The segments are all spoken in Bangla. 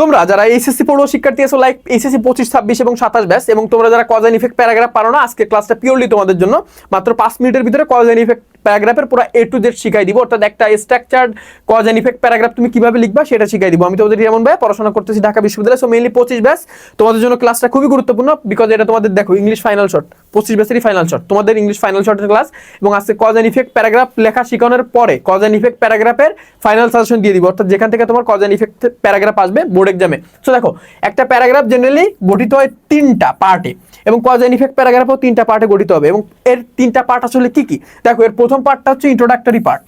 তোমরা যারা এইচএসসি পড়ুয়া শিক্ষার্থী আছো লাইক এইচএসসি পঁচিশ, ছাব্বিশ এবং সাতাশ ব্যাস, এবং তোমরা যারা কজ ইফেক্ট প্যারাগ্রাফ পারো না আজকে ক্লাসটা পিওরলি তোমাদের জন্য, মাত্র পাঁচ মিনিটের ভিতরে কজ ইফেক্ট প্যারাগ্রাফের পুরো এ টু জেড শিখাই দিব। অর্থাৎ একটা স্ট্রাকচার্ড কজ ইফেক্ট প্যারাগ্রাফ তুমি কীভাবে লিখবা সেটা শিখাই দিব। আমি তোমাদের যেমন ভাই পড়াশোনা করতেছি ঢাকা বিশ্ববিদ্যালয় সো মেইনলি পঁচিশ ব্যাস। তোমাদের জন্য ক্লাসটা খুবই গুরুত্বপূর্ণ বিকজ এটা তোমাদের দেখো ইংলিশ ফাইনাল শর্ট পঁচিশ ব্যাসেরই ফাইনাল শর্ট তোমাদের ইংলিশ ফাইনাল শর্টের ক্লাস এবং আজকে কজ অ্যান্ড ইফেক্ট প্যারাগ্রাফ লেখা শেখানোর পরে কজ অ্যান্ড ইফেক্ট প্যারাগ্রাফের ফাইনাল সাজেশন দিয়ে দিব। অর্থাৎ যেখান থেকে তোমার কজ অ্যান্ড ইফেক্ট প্যারাগ্রাফ আসবে বোর্ড এক্সামে সো দেখো, একটা প্যারাগ্রাফ জেনারেলি গঠিত হয় তিনটা পার্টে এবং কজ অ্যান্ড ইফেক্ট প্যারাগ্রাফও তিনটা পার্টে গঠিত হবে এবং এর তিনটা পার্ট আসলে কি কি? দেখো, এর প্রথম পার্টটা হচ্ছে ইন্ট্রোডাক্টরি পার্ট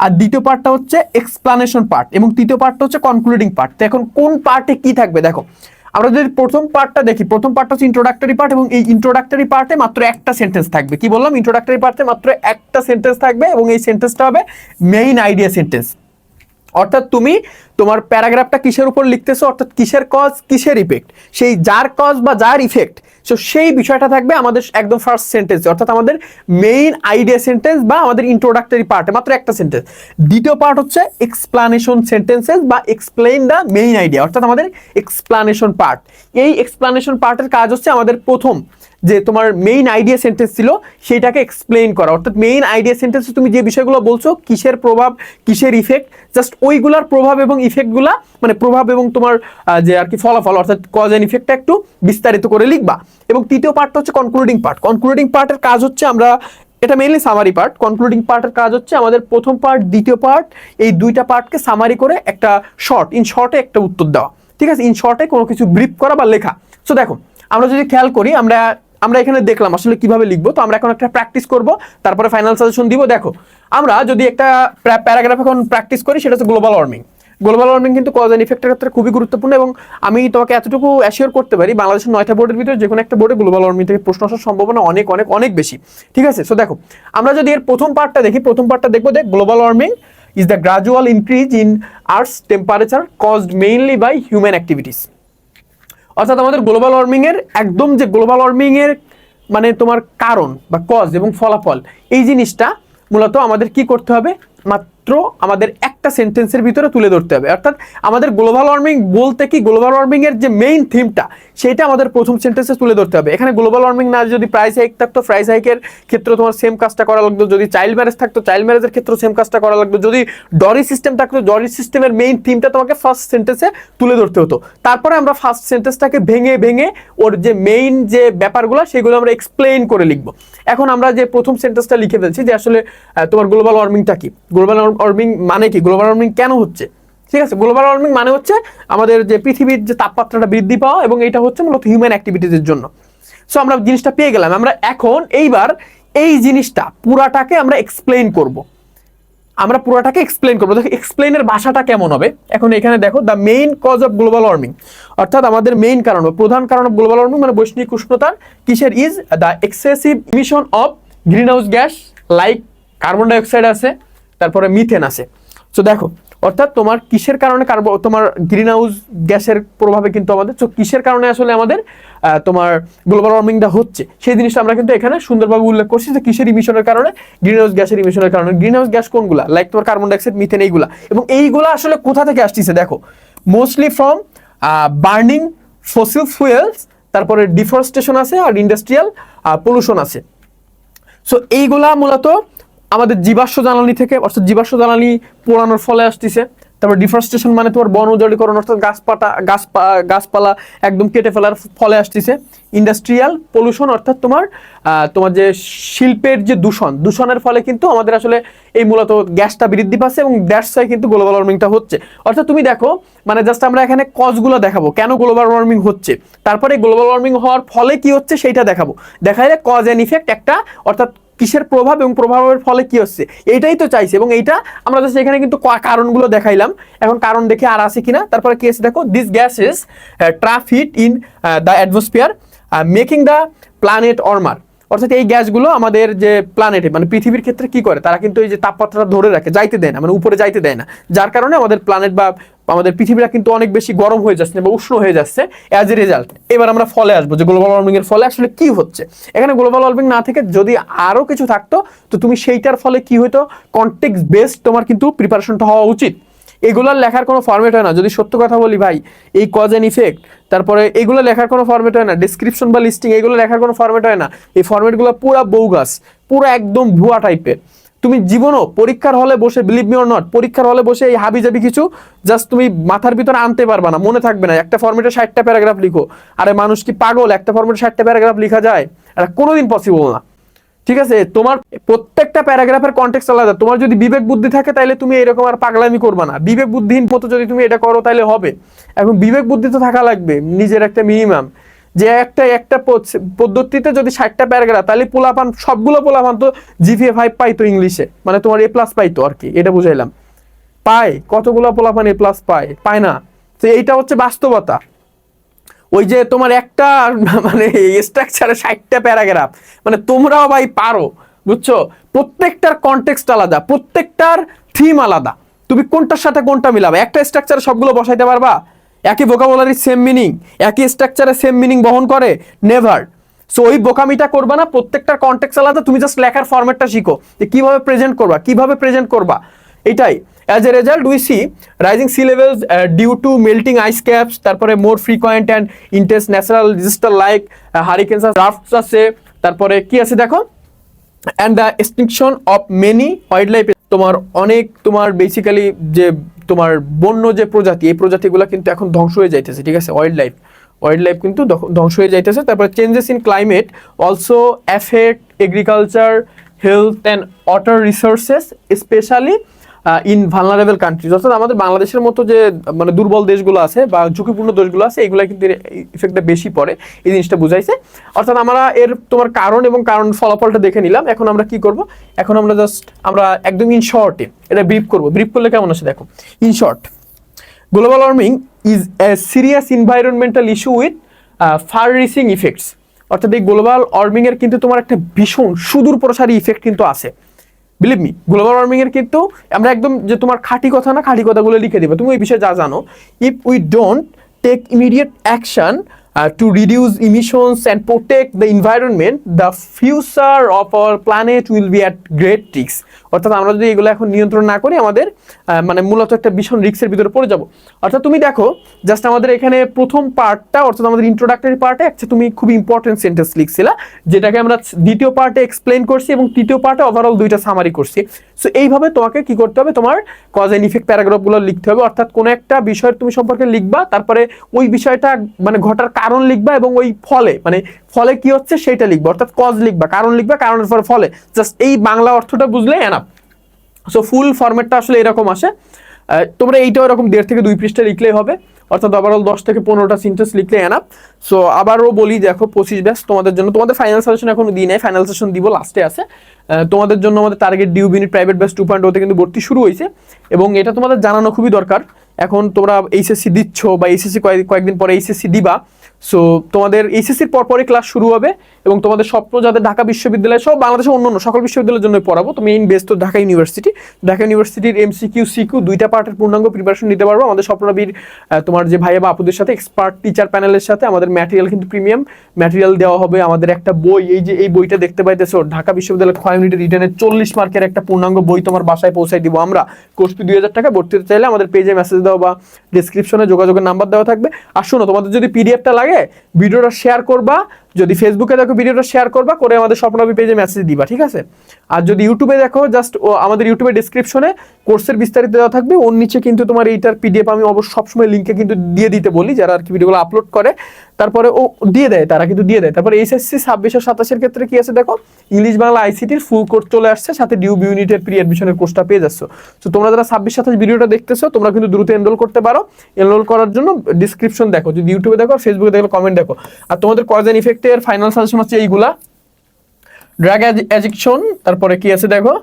আর দ্বিতীয় পার্টটা হচ্ছে এক্সপ্লানেশন পার্ট এবং তৃতীয় পার্টটা হচ্ছে কনক্লুডিং পার্ট তো এখন কোন পার্টে কি থাকবে? দেখো আমরা যদি প্রথম পার্টটা দেখি, প্রথম পার্ট হচ্ছে ইন্ট্রোডাক্টরি পার্ট এবং এই ইন্ট্রোডাক্টরি পার্টে মাত্র একটা সেন্টেন্স থাকবে। কি বললাম? ইন্ট্রোডাক্টরি পার্টে মাত্র একটা সেন্টেন্স থাকবে এবং এই সেন্টেন্সটা হবে মেইন আইডিয়া সেন্টেন্স অর্থাৎ তুমি তোমার প্যারাগ্রাফটা কিসের উপর লিখতেছো? অর্থাৎ কিসের কজ কিসের ইফেক্ট সেই যার কজ বা যার ইফেক্ট সো সেই বিষয়টা থাকবে আমাদের একদম ফার্স্ট সেন্টেন্স অর্থাৎ আমাদের মেইন আইডিয়া সেন্টেন্স বা আমাদের ইন্ট্রোডাক্টরি পার্টে মাত্র একটা সেন্টেন্স দ্বিতীয় পার্ট হচ্ছে এক্সপ্লানেশন সেন্টেন্সেস বা এক্সপ্লেইন দ্য মেইন আইডিয়া অর্থাৎ আমাদের এক্সপ্লানেশন পার্ট এই এক্সপ্লানেশন পার্টের কাজ হচ্ছে আমাদের প্রথম যে তোমার মেইন আইডিয়া সেন্টেন্স ছিল সেটাকে এক্সপ্লেইন করা। অর্থাৎ মেইন আইডিয়া সেন্টেন্সে তুমি যে বিষয়গুলো বলছো, কিসের প্রভাব, কিসের ইফেক্ট জাস্ট ওইগুলার প্রভাব এবং ইফেক্টগুলা মানে প্রভাব এবং তোমার যে আর কি ফলাফল, অর্থাৎ কজ অ্যান্ড ইফেক্টটা একটু বিস্তারিত করে লিখবা। এবং তৃতীয় পার্টটা হচ্ছে কনক্লুডিং পার্ট কনক্লুডিং পার্টের কাজ হচ্ছে আমরা, এটা মেইনলি সামারি পার্ট কনক্লুডিং পার্টের কাজ হচ্ছে আমাদের প্রথম পার্ট দ্বিতীয় পার্ট এই দুইটা পার্টকে সামারি করে একটা শর্ট ইন শর্টে একটা উত্তর দেওয়া। ঠিক আছে? ইন শর্টে কোনো কিছু ব্রিফ করা বা লেখা। সো দেখো, আমরা যদি খেয়াল করি, আমরা আমরা এখানে দেখলাম আসলে কীভাবে লিখব। তো আমরা এখন একটা প্র্যাকটিস করব, তারপরে ফাইনাল সাজেশন দিব। দেখো, আমরা যদি একটা প্যারাগ্রাফ এখন প্র্যাকটিস করি, সেটা হচ্ছে গ্লোবাল ওয়ার্মিং গ্লোবাল ওয়ার্মিং কিন্তু কজ অ্যান্ড ইফেক্টের ক্ষেত্রে খুবই গুরুত্বপূর্ণ এবং আমি তোমাকে এতটুকু অ্যাসিওর করতে পারি, বাংলাদেশের নয়টা বোর্ডের ভিতরে যে কোনো একটা বোর্ডে গ্লোবাল ওয়ার্মিং থেকে প্রশ্ন আসার সম্ভাবনা অনেক অনেক অনেক বেশি। ঠিক আছে? সো দেখো, আমরা যদি এর প্রথম পার্টটা দেখি, প্রথম পার্টটা দেখব দেখ global warming is the gradual increase in earth's temperature caused mainly by human activities অর্থাৎ আমাদের গ্লোবাল ওয়ার্মিংয়ের একদম যে গ্লোবাল ওয়ার্মিংয়ের মানে তোমার কারণ বা কজ এবং ফলাফল, এই জিনিসটা মূলত আমাদের কি করতে হবে? মাত্র আমাদের একটা সেন্টেন্সের ভিতরে তুলে ধরতে হবে। অর্থাৎ আমাদের গ্লোবাল ওয়ার্মিং বলতে কি গ্লোবাল ওয়ার্মিং এর যে মেইন থিমটা সেটা আমাদের প্রথম সেন্টেন্সে তুলে ধরতে হবে। এখানে গ্লোবাল ওয়ার্মিং না, যদি প্রাইস হাইক থাকতো প্রাইস হাইকের ক্ষেত্রে তোমার সেম কাজটা করা লাগতো। যদি চাইল্ড ম্যারেজ থাকতো চাইল্ড ম্যারেজের ক্ষেত্রে সেম কাজটা করা লাগতো। যদি ডরি সিস্টেম থাকতো ডরি সিস্টেমের মেইন থিমটা তোমাকে ফার্স্ট সেন্টেন্সে তুলে ধরতে হতো। তারপরে আমরা ফার্স্ট সেন্টেন্সটাকে ভেঙে ভেঙে ওর যে মেইন যে ব্যাপারগুলো, সেগুলো আমরা এক্সপ্লেইন করে লিখব। এখন আমরা যে প্রথম সেন্টেন্সটা লিখে ফেলছি যে আসলে তোমার গ্লোবাল ওয়ার্মিংটা কি? গ্লোবাল ওয়ার্মিং মানে কি? গ্লোবাল ওয়ার্মিং কেন হচ্ছে? ঠিক আছে গ্লোবাল ওয়ার্মিং মানে হচ্ছে আমাদের যে পৃথিবীর যে তাপমাত্রাটা বৃদ্ধি পাওয়া এবং এটা হচ্ছে মূলত হিউম্যান অ্যাক্টিভিটিসের জন্য। সো আমরা জিনিসটা পেয়ে গেলাম। আমরা এখন এইবার এই জিনিসটা, পুরাটাকে আমরা এক্সপ্লেইন করব। আমরা পুরাটাকে এক্সপ্লেন করব। দেখো এক্সপ্লেনের ভাষাটা কেমন হবে? এখন এখানে দেখো the main cause of global warming অর্থাৎ আমাদের মেইন কারণ প্রধান কারণ অফ গ্লোবাল ওয়ার্মিং মানে বৈশ্বিক উষ্ণতার কিসের is the excessive emission of greenhouse gas like carbon dioxide আছে, তারপরে মিথেন আছে। তো দেখো, অর্থাৎ তোমার কিসের কারণে কার্বন তোমার গ্রিন হাউস গ্যাসের প্রভাবে কিন্তু আমাদের তো কিসের কারণে আসলে আমাদের তোমার গ্লোবাল ওয়ার্মিংটা হচ্ছে? সেই জিনিসটা আমরা কিন্তু এখানে সুন্দরভাবে উল্লেখ করছি যে কিসের ইমিশনের কারণে? গ্রিন হাউস গ্যাসের ইমিশনের কারণে। গ্রিন হাউস গ্যাস কোনগুলা? লাইক তোমার কার্বন ডাইঅক্সাইড মিথেন এইগুলা। এবং এইগুলা আসলে কোথা থেকে আসতেছে? দেখো mostly from burning fossil fuels তারপরে ডিফরেস্টেশন আছে আর ইন্ডাস্ট্রিয়াল পলিউশন আছে। সো এইগুলা মূলত আমাদের জীবাশ্ম জ্বালানি থেকে, অর্থাৎ জীবাশ্ম জ্বালানি পোড়ানোর ফলে আসতেছে। তারপর ডিফরেস্টেশন মানে তোমার বন উজাড়িকরণ, অর্থাৎ গাছপাটা গাছ গাছপালা একদম কেটে ফেলার ফলে আসতেছে। ইন্ডাস্ট্রিয়াল পলিউশন অর্থাৎ তোমার তোমার যে শিল্পের যে দূষণ, দূষণের ফলে কিন্তু আমাদের আসলে এই মূলত গ্যাসটা বৃদ্ধি পাচ্ছে এবং দ্যাটস ওয়াই কিন্তু গ্লোবাল ওয়ার্মিংটা হচ্ছে। অর্থাৎ তুমি দেখো মানে জাস্ট আমরা এখানে কজগুলো দেখাবো, কেন গ্লোবাল ওয়ার্মিং হচ্ছে? তারপরে গ্লোবাল ওয়ার্মিং হওয়ার ফলে কি হচ্ছে, সেইটা দেখাবো। দেখা যায় কজ অ্যান্ড ইফেক্ট একটা, অর্থাৎ কিসের প্রভাব এবং প্রভাবের ফলে কি হচ্ছে? এটাই তো চাইছে এবং এইটা আমরা জাস্ট এখানে কিন্তু কারণগুলো দেখাইলাম। এখন কারণ দেখে আর আছে কিনা? তারপরে কি আছে দেখো? This gas is trapped in the atmosphere making the planet warmer অর্থাৎ এই গ্যাসগুলো আমাদের যে প্ল্যানেটে মানে পৃথিবীর ক্ষেত্রে কি করে? তারা কিন্তু এই যে তাপমাত্রা ধরে রাখে, যাইতে দেয় না মানে উপরে যাইতে দেয় না। যার কারণে আমাদের প্ল্যানেট বা আমাদের পৃথিবীটা কিন্তু অনেক বেশি গরম হয়ে যাচ্ছে বা উষ্ণ হয়ে যাচ্ছে অ্যাজ এ রেজাল্ট এবার আমরা ফলে আসব যে গ্লোবাল ওয়ার্মিং এর ফলে আসলে কি হচ্ছে? এখানে গ্লোবাল ওয়ার্মিং না থেকে যদি আরও কিছু থাকতো, তো তুমি সেইটার ফলে কি হইতো? কন্টেক্স বেসড তোমার কিন্তু প্রিপারেশনটা হওয়া উচিত। এগুলোর লেখার কোনো ফর্মেট হয় না। যদি সত্য কথা বলি ভাই, এই কজ অ্যান্ড ইফেক্ট তারপরে এগুলো লেখার কোনো ফর্মেট হয় না। ডিসক্রিপশন বা লিস্টিং এগুলো লেখার কোনো ফর্মেট হয় না। এই ফর্মেটগুলো পুরা বৌগাস পুরো একদম ভুয়া টাইপের তুমি জীবনও পরীক্ষার হলে বসে বিলিভ মি অর নট পরীক্ষার হলে বসে এই হাবি জাবি কিছু জাস্ট তুমি মাথার ভিতরে আনতে পারবে না, মনে থাকবে না। একটা ফর্মেটে ষাটটা প্যারাগ্রাফ লিখো। আরে মানুষ কি পাগল? একটা ফর্মেটে ষাটটা প্যারাগ্রাফ লেখা যায়? এটা কোনোদিন পসিবল না। ঠিক আছে? তোমার প্রত্যেকটা প্যারাগ্রাফের কন্টেক্স আলাদা। তোমার যদি বিবেক বুদ্ধি থাকে তাহলে তুমি এরকম আর পাগলামি করবে না। বিবেক বুদ্ধিহীন মতো যদি তুমি এটা করো তাহলে হবে। এখন বিবেক বুদ্ধি তো থাকা লাগবে, নিজের একটা মিনিমাম যে একটা একটা পদ্ধতিতে যদি ষাটটা প্যারাগ্রাফ তাহলে পোলাপান, সবগুলো পোলাপান তো জিপিএ ফাইভ পাইতো ইংলিশে মানে তোমার এ প্লাস পাইতো আর কি, এটা বুঝাইলাম। পায়, কতগুলো পোলাপান এ প্লাস পায়? পায় না। তো এইটা হচ্ছে বাস্তবতা। ওই যে তোমার একটা মানে স্ট্রাকচারে ষাটটা প্যারাগ্রাফ মানে তোমরাও ভাই পারো, বুঝছ? প্রত্যেকটার কনটেক্সট আলাদা, প্রত্যেকটার থিম আলাদা। তুমি কোনটার সাথে কোনটা মিলাবে? একটা স্ট্রাকচারে সবগুলো বসাইতে পারবা? একই ভোকাবুলারি সেম মিনিং একই স্ট্রাকচারে সেম মিনিং বহন করে? নেভার সো ওই বোকামিটা করবা না, প্রত্যেকটার কনটেক্সট আলাদা। তুমি জাস্ট লেখার ফরম্যাটটা শিখো যে কীভাবে প্রেজেন্ট করবা, কীভাবে প্রেজেন্ট করবা। এটাই। As a result we see rising sea levels due to melting ice caps তারপরে more frequent and intense natural digital like hurricanes droughts আছে। তারপরে কি আছে দেখো? And the extinction of many wildlife তোমার অনেক, তোমার বেসিক্যালি যে, তোমার বন্য যে প্রজাতি, এই প্রজাতিগুলো কিন্তু এখন ধ্বংস হয়ে যাইতেছে, ঠিক আছে? ওয়াইল্ড লাইফ ওয়াইল্ড লাইফ কিন্তু ধ্বংস হয়ে যাইতেছে। তারপরে changes in climate also affect agriculture health and water resources specially in vulnerable countries অর্থাৎ আমাদের বাংলাদেশের মতো যে মানে দুর্বল দেশগুলো আছে বা ঝুঁকিপূর্ণ দেশগুলো আছে এগুলো কিন্তু ইফেক্টটা বেশি পড়ে, এই জিনিসটা বুঝাইছে। অর্থাৎ আমরা এর তোমার কারণ এবং কারণ ফলাফলটা দেখে নিলাম, এখন আমরা কি করব? এখন আমরা জাস্ট আমরা একদম ইন শর্টে এটা ব্রিফ করব। ব্রিফ করলে কেমন আছে দেখো? In short global warming is a serious environmental issue with far reaching effects অর্থাৎ এই গ্লোবাল ওয়ার্মিং এর কিন্তু তোমার একটা ভীষণ সুদূর প্রসারী ইফেক্ট কিন্তু আছে। বিলিভ মি গ্লোবাল ওয়ার্মিংয়ের কিন্তু আমরা একদম যে তোমার খাঁটি কথা না, খাঁটি কথাগুলো লিখে দেবে। তুমি ওই বিষয়ে যা জানো if we don't take immediate action to reduce emissions and protect the environment the future of our planet will be at great রিক্স অর্থাৎ আমরা যদি এগুলো এখন নিয়ন্ত্রণ না করি, আমাদের মানে মূলত একটা ভীষণ রিক্সের ভিতরে পড়ে যাব। অর্থাৎ তুমি দেখো জাস্ট আমাদের এখানে প্রথম পার্টটা অর্থাৎ আমাদের ইন্ট্রোডাক্টরি পার্টে একটা তুমি খুব ইম্পর্টেন্ট সেন্টেন্স লিখছিলা, যেটাকে আমরা দ্বিতীয় পার্টে এক্সপ্লেন করছি এবং তৃতীয় পার্টে ওভারঅল দুইটা সামারি করছি। সো এইভাবে তোমাকে কি করতে হবে? তোমার কজ এন্ড ইফেক্ট প্যারাগ্রাফগুলো লিখতে হবে। অর্থাৎ কোনো একটা বিষয়ের তুমি সম্পর্কে লিখবা, তারপরে ওই বিষয়টা মানে ঘটার কারণ লিখবা এবং ওই ফলে মানে ফলে কি হচ্ছে সেটা লিখবা। অর্থাৎ কজ লিখবা, কারণ লিখবা, কারণের পরে ফলে। জাস্ট এই বাংলা অর্থটা বুঝলে এনাফ সো ফুল ফরম্যাটটা আসলে এরকম আসে। তোমরা এইটাও এরকম দেড় থেকে দুই পৃষ্ঠা লিখলেই হবে। অর্থাৎ ওভারঅল দশ থেকে পনেরোটা সিনটেন্স লিখলে এনাফ সো আবারও বলি, দেখো, পঁচিশ ব্যাস, তোমাদের জন্য তোমাদের ফাইনাল সাজেশন এখনও দিই নাই ফাইনাল সেশন দিব লাস্টে আছে। তোমাদের জন্য আমাদের টার্গেট ডিউ বিনিট প্রাইভেট ব্যাস টু পয়েন্ট ওতে কিন্তু ভর্তি শুরু হয়েছে। এবং এটা তোমাদের জানানো খুবই দরকার। এখন তোমরা এইচএসসি দিচ্ছ বা এইচএসসি কয়েকদিন পরে এইচএসসি দিবা। সো তোমাদের এইচএসসির পরপরই ক্লাস শুরু হবে এবং তোমাদের স্বপ্ন যাদের ঢাকা বিশ্ববিদ্যালয় সব বাংলাদেশের অন্য অন্য সকল বিশ্ববিদ্যালয়ের জন্য পড়াবো। তো মেইন বেস তো ঢাকা ইউনিভার্সিটি ঢাকা ইউনিভার্সিটির এমসিকিউ সিকিউ দুইটা পার্টের পূর্ণাঙ্গ প্রিপারেশন নিতে পারব। আমাদের স্বপ্নবীর তোমার যে ভাইয়া বা আপুদের সাথে এক্সপার্ট টিচার প্যানেলের সাথে আমাদের ম্যাটেরিয়াল কিন্তু প্রিমিয়াম ম্যাটেরিয়াল দেওয়া হবে। আমাদের একটা বই, এই যে, এই বইটা দেখতে পাইতেছো, ঢাকা বিশ্ববিদ্যালয় ক্ষয় ইউনিটের রিটার্নের চল্লিশ মার্কের একটা পূর্ণাঙ্গ বই তোমার বাসায় পৌঁছাই দিব আমরা। কোর্স ফি দুই হাজার টাকা, ভর্তি চাইলে আমাদের পেজে মেসেজ দাও বা ডিসক্রিপশনে যোগাযোগের নাম্বার দেওয়া থাকবে। আর শোনো, তোমাদের যদি পিডিএফটা লাগে ভিডিওটা শেয়ার করবা যদি ফেসবুকে দেখো ভিডিওটা শেয়ার করবা, করে আমাদের স্বপ্নবী পেজে মেসেজ দিবা, ঠিক আছে? আর যদি ইউটিউবে দেখো জাস্ট আমাদের ইউটিউবে ডিসক্রিপশনে কোর্সের বিস্তারিত দেওয়া থাকবে। ওর নিচে কিন্তু তোমার এইটার পিডিএফ আমি অবশ্য সবসময় লিঙ্কে কিন্তু দিয়ে দিতে বলি, যারা আর কি ভিডিওগুলো আপলোড করে। তারপরে ও দিয়ে দেয়, তারা কিন্তু দিয়ে দেয়। তারপরে এইচএসসি ছাব্বিশ আর সাতাশের ক্ষেত্রে কি আছে দেখো? ইংলিশ বাংলা আইসিটির ফুল কোর্স চলে আসছে, সাথে ডিউ ইউনিটের প্রি অ্যাডমিশনের কোর্সটা পেয়ে যাচ্ছ। তো তোমরা যারা ছাব্বিশ, সাতাশ ভিডিওটা দেখতেছো, তোমরা কিন্তু দ্রুত এনরোল করতে পারো। এনরোল করার জন্য ডিসক্রিপশন দেখো। যদি ইউটিউবে দেখো ফেসবুকে দেখো কমেন্ট দেখো। আর তোমাদের কজ এন্ড ইফেক্টের ফাইনাল সাজেশন হচ্ছে এইগুলা। ড্রাগ অ্যাডিকশন তারপরে কি আছে দেখো?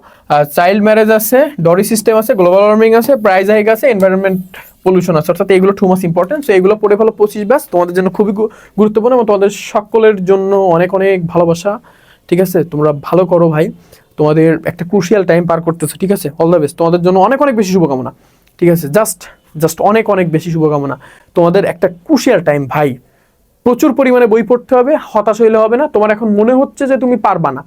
চাইল্ড ম্যারেজ আছে ডরি সিস্টেম আছে গ্লোবাল ওয়ার্মিং আছে প্রাইজ হাইক আছে এনভায়রনমেন্ট পলিউশন আছে। অর্থাৎ এগুলো টু মাস ইম্পর্টেন্ট সো এগুলো পড়ে ভালো পঁচিশ ব্যাস তোমাদের জন্য খুবই গুরুত্বপূর্ণ এবং তোমাদের সকলের জন্য অনেক অনেক ভালোবাসা। ঠিক আছে? তোমরা ভালো করো ভাই। তোমাদের একটা ক্রুশিয়াল টাইম পার করতেছো, ঠিক আছে? অল দ্য বেস্ট তোমাদের জন্য অনেক অনেক বেশি শুভকামনা। ঠিক আছে? জাস্ট জাস্ট অনেক অনেক বেশি শুভকামনা। তোমাদের একটা ক্রুশিয়াল টাইম ভাই। প্রচুর পরিমাণে বই পড়তে হবে, হতাশ হইলে হবে না। তোমার এখন মনে হচ্ছে যে তুমি পারবা না।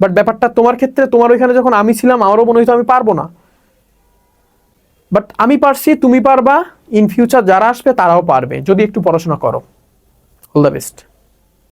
বাট ব্যাপারটা তোমার ক্ষেত্রে, তোমার ওইখানে যখন আমি ছিলাম, আমারও মনে হইতো আমি পারব না। বাট আমি পারছি, তুমি পারবা। ইন ফিউচার যারা আসবে, তারাও পারবে। যদি একটু পড়াশোনা করো। All the best